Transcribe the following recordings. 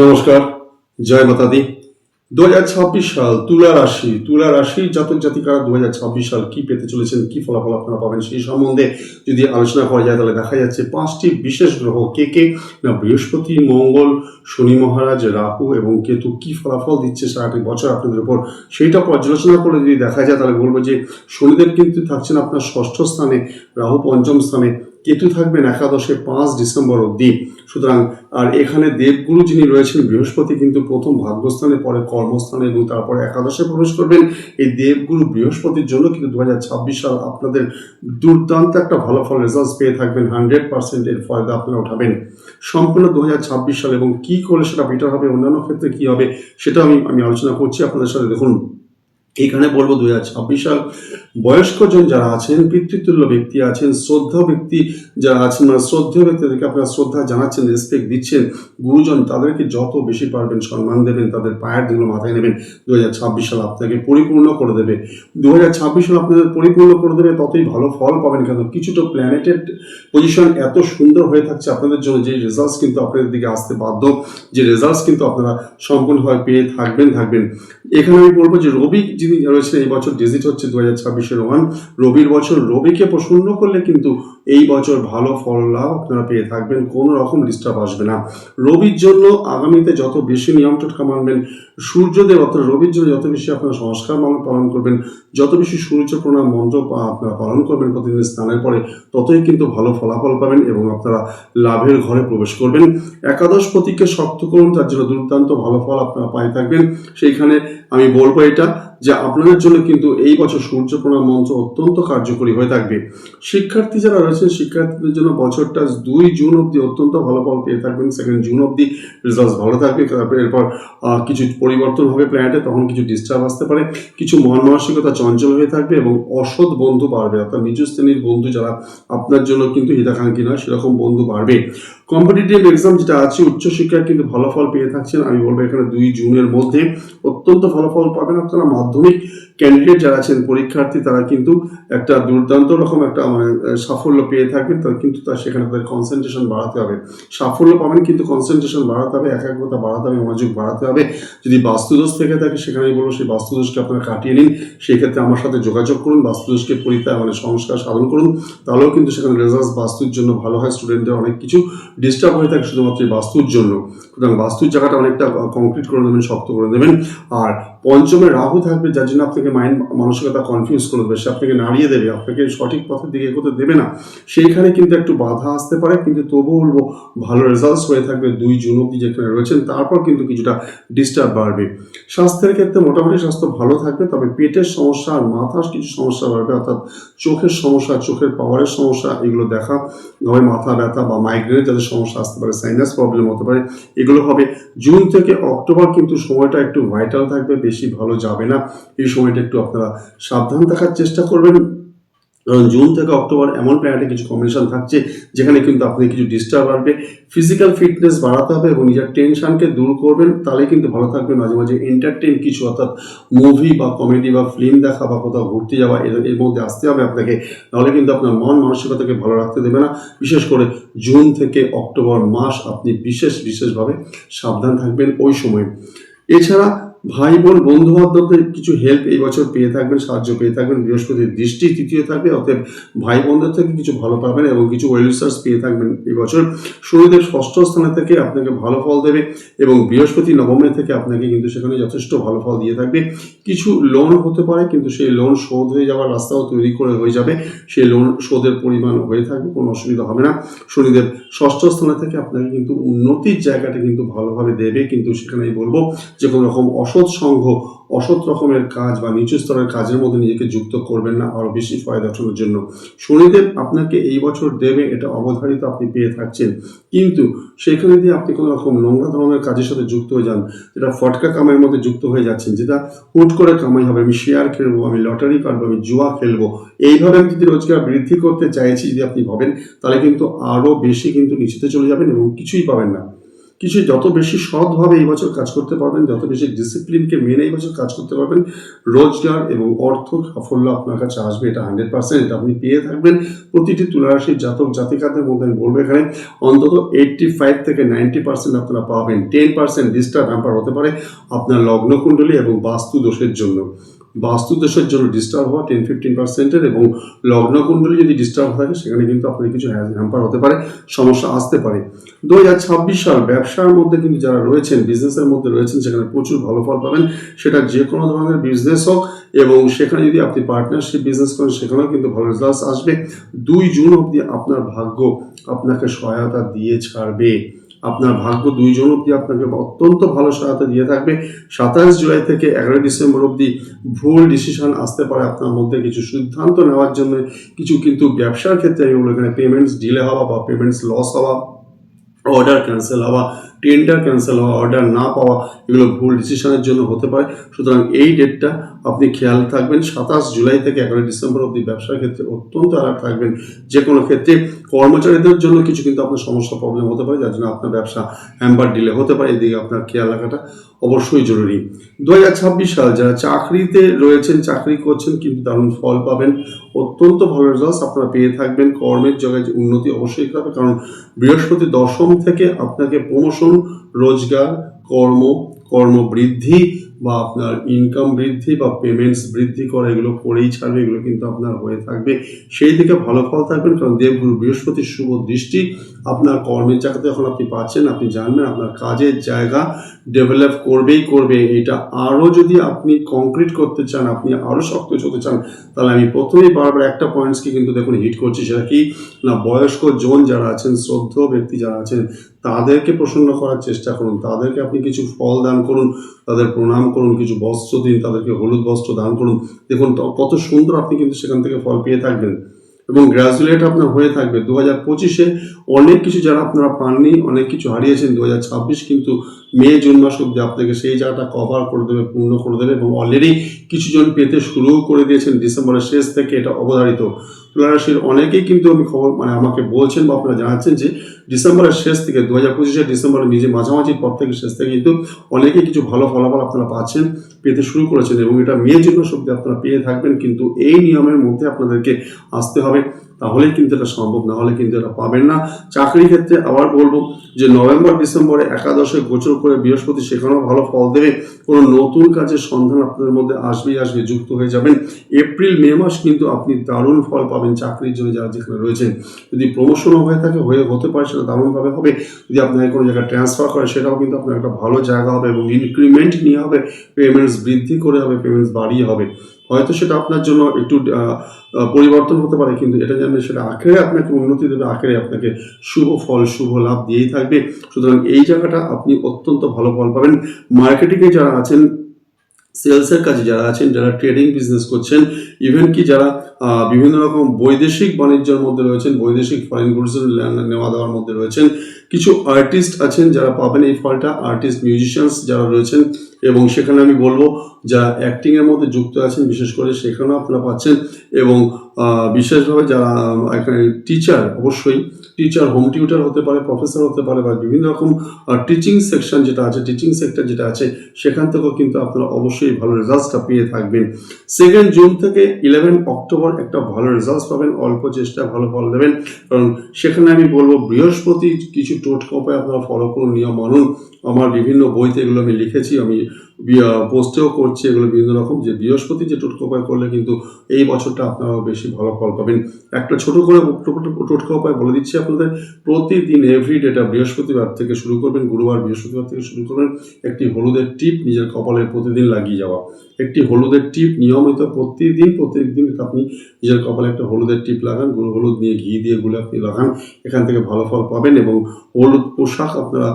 নমস্কার, জয় মাতাদি। দু হাজার ছাব্বিশ সাল তুলা রাশি, তুলা রাশির জাতক জাতিকারা দু হাজার ছাব্বিশ সাল কি পেতে চলেছেন, কি ফলাফল আপনারা পাবেন সেই সম্বন্ধে যদি আলোচনা করা যায়, তাহলে দেখা যাচ্ছে পাঁচটি বিশেষ গ্রহ। কে কে? না, বৃহস্পতি, মঙ্গল, শনি মহারাজ, রাহু এবং কেতু। কি ফলাফল দিচ্ছে সারাটি বছর আপনাদের উপর? সেইটা পর্যালোচনা করে যদি দেখা যায়, তাহলে বলব যে শনিদেব কিন্তু থাকছেন আপনার ষষ্ঠ স্থানে, রাহু পঞ্চম স্থানে। কেতু থাকবেন একাদশে পাঁচ ডিসেম্বর অবধি। সুতরাং, আর এখানে দেবগুরু যিনি রয়েছেন, বৃহস্পতি কিন্তু প্রথম ভাগ্যস্থানে পরে কর্মস্থানে এবং তারপরে একাদশে প্রবেশ করবেন। এই দেবগুরু বৃহস্পতির জন্য কিন্তু দু হাজার ছাব্বিশ সাল আপনাদের দুর্দান্ত একটা ভালো ফল রেজাল্ট পেয়ে থাকবেন। হান্ড্রেড পার্সেন্ট এর ফয়দা আপনারা উঠাবেন। সম্পূর্ণ দু হাজার ছাব্বিশ সাল এবং কি করলে সেটা বেটার হবে, অন্যান্য ক্ষেত্রে কি হবে সেটা আমি আমি আলোচনা করছি। আপনাদের সাথে দেখুন। এখানে বলব দুই হাজার ছাব্বিশ সাল বয়স্কজন যারা আছেন, পিতৃতুল্য ব্যক্তি আছেন, শ্রদ্ধা ব্যক্তি যারা আছেন মানে শ্রদ্ধেয় ব্যক্তিদেরকে আপনারা শ্রদ্ধা জানাচ্ছেন রেসপেক্ট দিচ্ছেন, গুরুজন তাদেরকে যত বেশি পারবেন সম্মান দেবেন, তাদের পায়ের দিগুলো মাথায় নেবেন দু হাজার ছাব্বিশ সাল আপনাকে পরিপূর্ণ করে দেবে। দু হাজার ছাব্বিশ সাল আপনাদের পরিপূর্ণ করে দেবে, ততই ভালো ফল পাবেন, কেন কিছুটা প্ল্যানেটের পজিশন এত সুন্দর হয়ে থাকছে আপনাদের জন্য, যে রেজাল্টস কিন্তু আপনাদের দিকে আসতে বাধ্য, যে রেজাল্টস কিন্তু আপনারা সম্পূর্ণভাবে পেয়ে থাকবেন থাকবেন। এখানে আমি বলব যে রবি যিনি রয়েছেন এই বছর ডিজিট হচ্ছে দু হাজার ছাব্বিশের ওয়ান রবির বছর রবিকে প্রসন্ন করলে কিন্তু এই বছর ভালো ফল লাভ আপনারা পেয়ে থাকবেন, কোনো রকম ডিস্টার্ব আসবে না। রবির জন্য আগামীতে যত বেশি নিয়ম টোটকা মানবেন, সূর্যদেব অর্থাৎ রবির জন্য যত বেশি আপনারা সংস্কার পালন করবেন, যত বেশি সূর্য প্রণাম মন্ত্র আপনারা পালন করবেন প্রতিদিন স্নানের পরে, ততই কিন্তু ভালো ফলাফল পাবেন এবং আপনারা লাভের ঘরে প্রবেশ করবেন। একাদশ প্রতীককে শক্ত করুন তার জন্য দুর্দান্ত ভালো ফল আপনারা পাই থাকবেন। সেইখানে আমি বলব এটা যে আপনাদের জন্য কিন্তু এই বছর সূর্য প্রণাম মন্ত্র অত্যন্ত কার্যকরী হয়ে থাকবে। শিক্ষার্থী যারা রয়েছেন, শিক্ষার্থীদের জন্য বছরটা দুই জুন অবধি অত্যন্ত ভালো ফল পেয়ে থাকবেন। সেকেন্ড জুন অবধি রেজাল্ট ভালো থাকবে। তারপরে এরপর কিছু পরিবর্তন হবে প্ল্যানেটে তখন কিছু ডিস্টার্ব আসতে পারে। কিছু মন মানসিকতা চঞ্চল হয়ে থাকবে এবং অসৎ বন্ধু বাড়বে। অর্থাৎ নিজ শ্রেণির বন্ধু যারা আপনার জন্য কিন্তু হিতাকাঙ্ক্ষী নয়, সেরকম বন্ধু বাড়বে। কম্পিটিটিভ এক্সাম যেটা আছে উচ্চশিক্ষায় কিন্তু ভালো ফল পেয়ে থাকছেন। আমি বলব এখানে দুই জুনের মধ্যে অত্যন্ত ভালো ফল পাবেন আপনারা। মাধ্যমিক ক্যান্ডিডেট যারা আছেন, পরীক্ষার্থী, তারা কিন্তু একটা দুর্দান্ত রকম একটা মানে সাফল্য পেয়ে থাকবেন। তার কিন্তু তার সেখানে তাদের কনসেন্ট্রেশন বাড়াতে হবে। সাফল্য পাবেন কিন্তু কনসেন্ট্রেশন বাড়াতে হবে, একাগ্রতা বাড়াতে হবে, মনোযোগ বাড়াতে হবে। যদি বাস্তুদোষ থেকে থাকে সেখানে বলব সেই বাস্তুদোষকে আপনারা কাটিয়ে নিন। সেই ক্ষেত্রে আমার সাথে যোগাযোগ করুন, বাস্তুদোষকে পরীক্ষা মানে সংস্কার সাধন করুন। তাহলেও কিন্তু সেখানে রেজাল্ট বাস্তুর জন্য ভালো হয় স্টুডেন্টদের অনেক কিছু ডিস্টার্ব হয়ে থাকে, শুধুমাত্র বাস্তুর জন্য। সুতরাং বাস্তুর জায়গাটা অনেকটা কংক্রিট করে দেবেন, শক্ত করে দেবেন। আর পঞ্চমে রাহু থাকবে, যার জন্য আপনাকে মাইন্ড মানসিকতা কনফিউজ করে দেবে, সে আপনাকে নাড়িয়ে দেবে, আপনাকে সঠিক পথের দিকে এগোতে দেবে না। সেইখানে কিন্তু একটু বাধা আসতে পারে, কিন্তু তবুও বলব ভালো রেজাল্টস হয়ে থাকবে দুই জুন অব্দি যেখানে রয়েছেন, তারপর কিন্তু কিছুটা ডিস্টার্ব বাড়বে। স্বাস্থ্যের ক্ষেত্রে মোটামুটি স্বাস্থ্য ভালো থাকবে, তবে পেটের সমস্যা আর মাথার কিছু সমস্যা বাড়বে, অর্থাৎ চোখের সমস্যা, চোখের পাওয়ারের সমস্যা, এগুলো দেখা হবে, মাথা ব্যথা বা মাইগ্রেনের যাদের সমস্যা আসতে পারে সাইনাস প্রবলেম হতে পারে, এগুলো হবে। জুন থেকে অক্টোবর কিন্তু সময়টা একটু ভাইটাল থাকবে বেশি ভালো যাবে না। এই সময়টা একটু আপনারা সাবধান থাকার চেষ্টা করবেন। জুন থেকে অক্টোবর এমন প্ল্যানেটে কিছু কম্বিনেশন থাকছে, যেখানে কিন্তু আপনি কিছু ডিস্টার্ব আসবে। ফিজিক্যাল ফিটনেস বাড়াতে হবে এবং নিজের টেনশনকে দূর করবেন তাহলে কিন্তু ভালো থাকবে। মাঝে মাঝে এন্টারটেন কিছু, অর্থাৎ মুভি বা কমেডি বা ফিল্ম দেখা বা কোথাও ঘুরতে যাওয়া, এর মধ্যে আসতে হবে আপনাকে। নাহলে কিন্তু আপনার মন মানসিকতাকে ভালো রাখতে দেবে না। বিশেষ করে জুন থেকে অক্টোবর মাস আপনি বিশেষ, বিশেষভাবে সাবধান থাকবেন ওই সময়। এছাড়া ভাই বোন বন্ধু বান্ধবদের কিছু হেল্প এই বছর পেয়ে থাকবেন, সাহায্য পেয়ে থাকবেন, বৃহস্পতির দৃষ্টি তৃতীয় থাকবে, অতএব ভাই বোনদের থেকে কিছু ভালো পাবেন এবং কিছু ওয়েলসার্স পেয়ে থাকবেন এই বছর। শনিদেব ষষ্ঠ স্থানে থেকে আপনাকে ভালো ফল দেবে এবং বৃহস্পতি নবমে থেকে আপনাকে কিন্তু সেখানে যথেষ্ট ভালো ফল দিয়ে থাকবে। কিছু লোন হতে পারে, কিন্তু সেই লোন শোধ হয়ে যাওয়ার রাস্তাও তৈরি করে হয়ে যাবে। সেই লোন শোধের পরিমাণ হয়ে থাকবে, কোনো অসুবিধা হবে না। শনিদেব ষষ্ঠ স্থানে থেকে আপনাকে কিন্তু উন্নতির জায়গাটা কিন্তু ভালোভাবে দেবে, কিন্তু সেখানে বলব যে কোনো রকম অসৎ সংঘ, অসৎ রকমের কাজ বা নিচু স্তরের কাজের মধ্যে নিজেকে যুক্ত করবেন না আরও বেশি ফায়দা অর্জনের জন্য। শনিদেব আপনাকে এই বছর দেবে, এটা অবধারিত আপনি পেয়ে থাকছেন। কিন্তু সেখানে দিয়ে আপনি কোনো রকম নোংরা ধরনের কাজের সাথে যুক্ত হয়ে যান, যেটা ফটকা কামাইয়ের মধ্যে যুক্ত হয়ে যাচ্ছেন, যেটা হুট করে কামাই হবে, আমি শেয়ার খেলব, আমি লটারি কাটবো, আমি জুয়া খেলব। এইভাবে আমি যদি রোজগার বৃদ্ধি করতে চাইছি, যদি আপনি ভাবেন, তাহলে কিন্তু আরও বেশি কিন্তু নিচেতে চলে যাবেন এবং কিছুই পাবেন না। কিছু যত বেশি সৎভাবে এই বছর কাজ করতে পারবেন, যত বেশি ডিসিপ্লিনকে মেনে এই বছর কাজ করতে পারবেন, রোজগার এবং অর্থ সাফল্য আপনার কাছে আসবে, এটা হান্ড্রেড পার্সেন্ট এটা আপনি পেয়ে থাকবেন। প্রতিটি তুলারাশির জাতক জাতিকাদের মধ্যে আমি বলব এখানে, অন্তত এইটটি ফাইভ থেকে নাইনটি পার্সেন্ট আপনারা পাবেন। টেন পার্সেন্ট ডিস্টার্ব হ্যাম্পার হতে পারে আপনার লগ্নকুণ্ডলী এবং বাস্তু দোষের জন্য। বাস্তু দোষের জন্য ডিস্টার্ব হওয়া টেন ফিফটিন পার্সেন্টের এবং লগ্নকুণ্ডলী যদি ডিস্টার্ব থাকে, সেখানে কিন্তু আপনার কিছু হ্যাম্পার হতে পারে, সমস্যা আসতে পারে। দু হাজার ছাব্বিশ সাল ব্যবসার মধ্যে কিন্তু যারা রয়েছেন বিজনেসের মধ্যে রয়েছেন, সেখানে প্রচুর ভালো ফল পাবেন। সেটা যে কোনো ধরনের বিজনেস হোক এবং সেখানে যদি আপনি পার্টনারশিপ বিজনেস করেন, সেখানেও কিন্তু ভালো রেজাল্ট আসবে। দুই জুন অবধি আপনার ভাগ্য আপনাকে সহায়তা দিয়ে ছাড়বে। আপনার ভাগ্য দুইজন অবধি আপনাকে অত্যন্ত ভালো সহায়তা দিয়ে থাকবে। সাতাশ জুলাই থেকে এগারোই ডিসেম্বর অবধি ভুল ডিসিশন আসতে পারে আপনার মধ্যে কিছু সিদ্ধান্ত নেওয়ার জন্য। কিছু কিন্তু ব্যবসার ক্ষেত্রে আমি বলব এখানে পেমেন্টস ডিলে হওয়া বা পেমেন্টস লস হওয়া অর্ডার ক্যান্সেল হওয়া টেন্ডার ক্যান্সেল হওয়া অর্ডার না পাওয়া, এগুলো ভুল ডিসিশনের জন্য হতে পারে। সুতরাং এই ডেটটা আপনি খেয়াল থাকবেন, সাতাশ জুলাই থেকে এগারোই ডিসেম্বর অবধি ব্যবসার ক্ষেত্রে অত্যন্ত অ্যালার্ট থাকবেন। যে কোনো ক্ষেত্রে কর্মচারীদের জন্য কিছু কিন্তু আপনার সমস্যা প্রবলেম হতে পারে, যার জন্য আপনার ব্যবসা হ্যাম্বার ডিলে হতে পারে। এদিকে আপনার খেয়াল রাখাটা অবশ্যই জরুরি। দু হাজার ছাব্বিশ সাল যারা চাকরিতে রয়েছেন, চাকরি করছেন, কিন্তু দারুণ ফল পাবেন। অত্যন্ত ভালো রেজাল্ট আপনারা পেয়ে থাকবেন। কর্মের জায়গায় উন্নতি অবশ্যই হবে কারণ বৃহস্পতি দশম থেকে আপনাকে প্রমোশন রোজগার কর্ম কর্মবৃদ্ধি বা আপনার ইনকাম বৃদ্ধি বা পেমেন্টস বৃদ্ধি করা, এগুলো করেই ছাড়বে, এগুলো কিন্তু আপনার হয়ে থাকবে। সেই দিকে ভালো ফল থাকবেন, কারণ দেবগুরু বৃহস্পতির শুভ দৃষ্টি আপনার কর্মের জায়গাতে যখন আপনি পাচ্ছেন, আপনি জানবেন আপনার কাজের জায়গা ডেভেলপ করবেই করবে। এটা আরও যদি আপনি কংক্রিট করতে চান, আপনি আরও শক্ত হতে চান, তাহলে আমি প্রথমেই বারবার একটা পয়েন্টসকে কিন্তু দেখুন হিট করছি, সেটা কি? না, বয়স্ক জন যারা আছেন, শ্রদ্ধ ব্যক্তি যারা আছেন, তাদেরকে প্রসন্ন করার চেষ্টা করুন। তাদেরকে আপনি কিছু ফল দান করুন, তাদের প্রণাম করুন, কিছু বস্ত্র দিন, তাদেরকে হলুদ বস্ত্র দান করুন। দেখুন কত সুন্দর আপনি কিন্তু সেখান থেকে ফল পেয়ে থাকবেন। এবং গ্র্যাজুয়েট আপনার হয়ে থাকবে। দু হাজার পঁচিশে অনেক কিছু যারা আপনারা পাননি, অনেক কিছু হারিয়েছেন। দু হাজার ছাব্বিশ কিন্তু মে, জুন মাস অব্দি আপনাকে সেই জায়গাটা কভার করে দেবে, পূর্ণ করে দেবে এবং অলরেডি কিছু জন পেতে শুরুও করে দিয়েছেন। ডিসেম্বরের শেষ থেকে এটা অবধারিত। তুলারাশির অনেকেই কিন্তু আমি খবর মানে আমাকে বলছেন বা আপনারা জানাচ্ছেন যে ডিসেম্বরের শেষ থেকে দু হাজার পঁচিশের ডিসেম্বরের নিজে মাঝামাঝির পর থেকে শেষ থেকে কিন্তু অনেকেই কিছু ভালো ফলাফল আপনারা পাচ্ছেন, পেতে শুরু করেছেন এবং এটা মেয়ের জন্য সত্যি আপনারা পেয়ে থাকবেন, কিন্তু এই নিয়মের মধ্যে আপনাদেরকে আসতে হবে। তাহলেই কিন্তু এটা সম্ভব, না হলে কিন্তু এটা পাবেন না। চাকরি ক্ষেত্রে আবার বলব যে নভেম্বর, ডিসেম্বরে একাদশে গোচর করে বৃহস্পতি সেখানেও ভালো ফল দেবে। কোনো নতুন কাজের সন্ধান আপনাদের মধ্যে আসবেই আসবে, যুক্ত হয়ে যাবেন। এপ্রিল, মে মাস কিন্তু আপনি দারুণ ফল পাবেন চাকরির জন্য যারা যেখানে রয়েছেন। যদি প্রমোশনও হয়ে থাকে, হয়ে হতে পারে সেটা দারুণভাবে হবে। যদি আপনাকে কোনো জায়গায় ট্রান্সফার করে সেটাও কিন্তু আপনার একটা ভালো জায়গা হবে এবং ইনক্রিমেন্ট নিয়ে হবে। পেমেন্টস বৃদ্ধি করে হবে পেমেন্টস বাড়িয়ে হবে। হয়তো সেটা আপনার জন্য একটু পরিবর্তন হতে পারে, কিন্তু এটা জানলে সেটা আখেরে আপনাকে উন্নতি দেবে, আখেরে আপনাকে শুভ ফল, শুভ লাভ দিয়েই থাকবে। সুতরাং এই জায়গাটা আপনি অত্যন্ত ভালো ফল পাবেন। মার্কেটিংয়ে যারা আছেন সেলসের কাজে যারা আছেন, যারা ট্রেডিং বিজনেস করছেন ইভেন কি যারা বিভিন্ন রকম বৈদেশিক বাণিজ্যের মধ্যে রয়েছেন, বৈদেশিক ফরেন গুডস নেওয়া দেওয়ার মধ্যে রয়েছেন, কিছু আর্টিস্ট আছেন যারা পাবেন এই ফলটা আর্টিস্ট মিউজিশিয়ানস যারা রয়েছেন, এবং সেখানে আমি বলব, যারা অ্যাক্টিংয়ের মধ্যে যুক্ত আছেন, বিশেষ করে সেখানেও আপনারা পাচ্ছেন, এবং বিশেষভাবে যারা টিচার অবশ্যই টিচার হোম টিউটার হতে পারে প্রফেসর হতে পারে বা বিভিন্ন রকম টিচিং সেকশন যেটা আছে টিচিং সেক্টর যেটা আছে, সেখান থেকেও কিন্তু আপনারা অবশ্যই ভালো রেজাল্টটা পেয়ে থাকবেন। সেকেন্ড জুন থেকে ইলেভেন অক্টোবর একটা ভালো রেজাল্ট পাবেন, অল্প চেষ্টায় ভালো ফল দেবেন। কারণ সেখানে আমি বলব, বৃহস্পতি কিছু টোটকা উপায় আপনারা ফলো করুন, নিয়ম মানুন। আমার বিভিন্ন বইতে এগুলো আমি লিখেছি, আমি পোস্টেও করছি, এগুলো বিভিন্ন রকম। যে বৃহস্পতি যে টোটকা উপায় করলে কিন্তু এই বছরটা আপনারাও বেশি ভালো ফল পাবেন। একটা ছোট করে টোটকা উপায় বলে দিচ্ছি আপনাদের। প্রতিদিন এভরি ডেটা বৃহস্পতিবার থেকে শুরু করবেন, গুরুবার বৃহস্পতিবার থেকে শুরু করবেন। একটি হলুদের টিপ নিজের কপালে প্রতিদিন লাগিয়ে যাওয়া। একটি হলুদের টিপ নিয়মিত প্রতিদিন প্রত্যেকদিন আপনি নিজের কপালে একটা হলুদের টিপ লাগান, গুঁড়ো হলুদ নিয়ে ঘি দিয়ে গুলে আপনি লাগান। এখান থেকে ভালো ফল পাবেন এবং হলুদ পোশাক আপনারা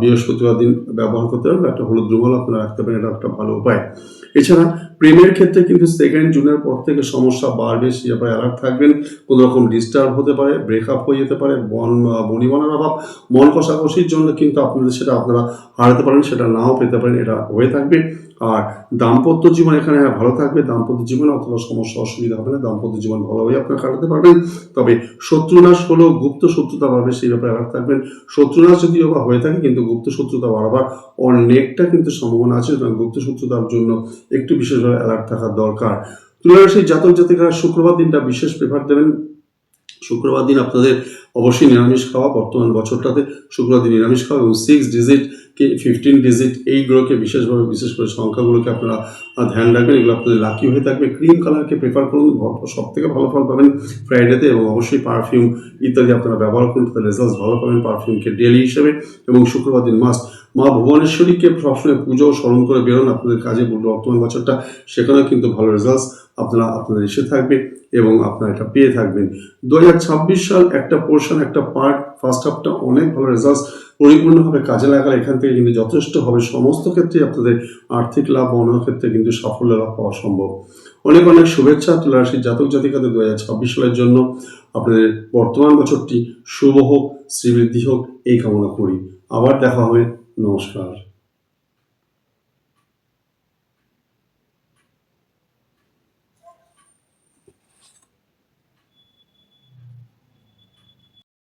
বৃহস্পতিবার দিন ব্যবহার করতে পারবেন একটা হলুদ রুমাল আপনারা রাখতে পারেন, এটা একটা ভালো উপায়। এছাড়া প্রেমের ক্ষেত্রে কিন্তু সেকেন্ড জুনের পর থেকে সমস্যা বাড়বে সে ব্যাপারে অ্যালার্ট থাকবেন। কোনো রকম ডিস্টার্ব হতে পারে ব্রেকআপ হয়ে যেতে পারে, বন বনিবনার অভাব, মন কষাকষির জন্য কিন্তু আপনাদের সেটা আপনারা হারাতে পারেন, সেটা নাও পেতে পারেন, এটা হয়ে থাকবে। আর দাম্পত্য জীবন এখানে হ্যাঁ ভালো থাকবে। দাম্পত্য জীবনে অথবা সমস্যা, অসুবিধা হবে না। দাম্পত্য জীবন ভালোভাবে আপনারা কাটাতে পারবেন। তবে শত্রুনাশ হলেও গুপ্ত শত্রুতা বাড়বে, সেই ব্যাপারে অ্যালার্ট থাকবেন। শত্রুনাশ যদিও বা হয়ে থাকে, কিন্তু গুপ্ত শত্রুতা বাড়াবার অনেকটা কিন্তু সম্ভাবনা আছে। সুতরাং গুপ্ত শত্রুতার জন্য একটু বিশেষভাবে অ্যালার্ট থাকার দরকার। তুলারাশির জাতক জাতিকারা শুক্রবার দিনটা বিশেষ প্রেফার দেবেন। শুক্রবার দিন আপনাদের অবশ্যই নিরামিষ খাওয়া, বর্তমান বছরটাতে শুক্রবার দিন নিরামিষ খাওয়া এবং সিক্স ডিজিট কি ফিফটিন ডিজিট এইগুলোকে বিশেষভাবে, বিশেষ করে সংখ্যাগুলোকে আপনারা ধ্যান রাখবেন। এগুলো আপনাদের লাকি হয়ে থাকবে। ক্রিম কালারকে প্রেফার করুন। সব থেকে ভালো ফল পাবেন ফ্রাইডেতে এবং অবশ্যই পারফিউম ইত্যাদি আপনারা ব্যবহার করুন। তাদের রেজাল্ট ভালো পাবেন পারফিউমকে ডেলি হিসেবে এবং শুক্রবার দিন মাস্ট মা ভুবনেশ্বরীকে সবসময় পুজো স্মরণ করে বেরোন, আপনাদের কাজে বর্তমান বছরটা, সেখানেও কিন্তু ভালো রেজাল্টস আপনারা, আপনাদের এসে থাকবে এবং আপনারা এটা পেয়ে থাকবেন। দুহাজার ছাব্বিশ সাল একটা পোর্শন একটা পার্ট ফার্স্ট হাফটা অনেক ভালো রেজাল্টস পরিপূর্ণভাবে কাজে লাগালে এখান থেকে কিন্তু যথেষ্ট হবে। সমস্ত ক্ষেত্রে আপনাদের আর্থিক লাভ অন্য ক্ষেত্রে কিন্তু সাফল্য লাভ পাওয়া সম্ভব। অনেক অনেক শুভেচ্ছা তুলারাশির জাতক জাতিকাদের দু হাজার ছাব্বিশ সালের জন্য। আপনাদের বর্তমান বছরটি শুভ হোক, শ্রীবৃদ্ধি হোক, এই কামনা করি। আবার দেখা হবে। নমস্কার